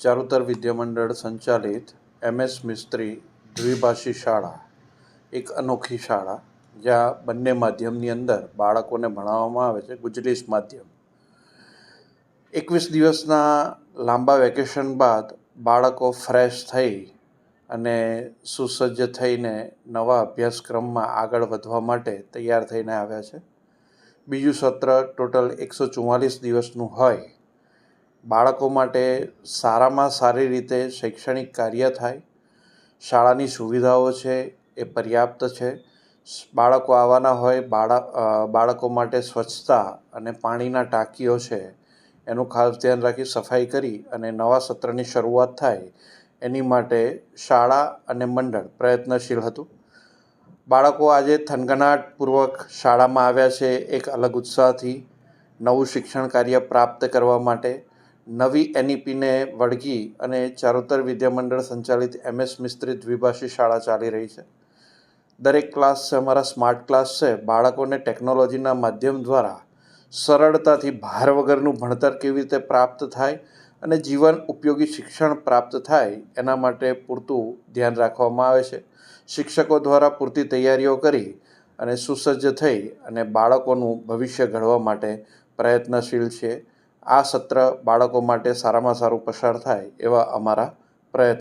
ચારુતર વિદ્યામંડળ સંચાલિત એમએસ મિસ્ત્રી દ્વિભાષી શાળા, એક અનોખી શાળા, જ્યાં બંને માધ્યમની અંદર બાળકોને ભણાવવામાં આવે છે ગુજરીસ માધ્યમ. એકવીસ દિવસના લાંબા વેકેશન બાદ બાળકો ફ્રેશ થઈ અને સુસજ્જ થઈને નવા અભ્યાસક્રમમાં આગળ વધવા માટે તૈયાર થઈને આવ્યા છે. બીજું સત્ર ટોટલ એકસો ચુમ્માલીસ દિવસનું હોય બાળકો માટે સારામાં સારી રીતે શૈક્ષણિક કાર્ય થાય, શાળાની સુવિધાઓ છે એ પર્યાપ્ત છે. બાળકો આવવાના હોય બાળક માટે સ્વચ્છતા અને પાણીના ટાંકીઓ છે, એનું ખાસ ધ્યાન રાખી સફાઈ કરી અને નવા સત્રની શરૂઆત થાય, એની માટે શાળા અને મંડળ પ્રયત્નશીલ હતું. બાળકો આજે થનગનાટપૂર્વક શાળામાં આવ્યા છે, એક અલગ ઉત્સાહથી નવું શિક્ષણ કાર્ય પ્રાપ્ત કરવા માટે. નવી એનઈપીને વળગી અને ચારોતર વિદ્યામંડળ સંચાલિત એમએસ મિસ્ત્રી દ્વિભાષી શાળા ચાલી રહી છે. દરેક ક્લાસ છે, અમારા સ્માર્ટ ક્લાસ છે, બાળકોને ટેકનોલોજીના માધ્યમ દ્વારા સરળતાથી ભાર વગરનું ભણતર કેવી રીતે પ્રાપ્ત થાય અને જીવન ઉપયોગી શિક્ષણ પ્રાપ્ત થાય એના માટે પૂરતું ધ્યાન રાખવામાં આવે છે. શિક્ષકો દ્વારા પૂરતી તૈયારીઓ કરી અને સુસજ્જ થઈ અને બાળકોનું ભવિષ્ય ઘડવા માટે પ્રયત્નશીલ છે. આ સત્ર બાળકો માટે સારામાં સારું પસાર થાય એવા અમારા પ્રયત્નો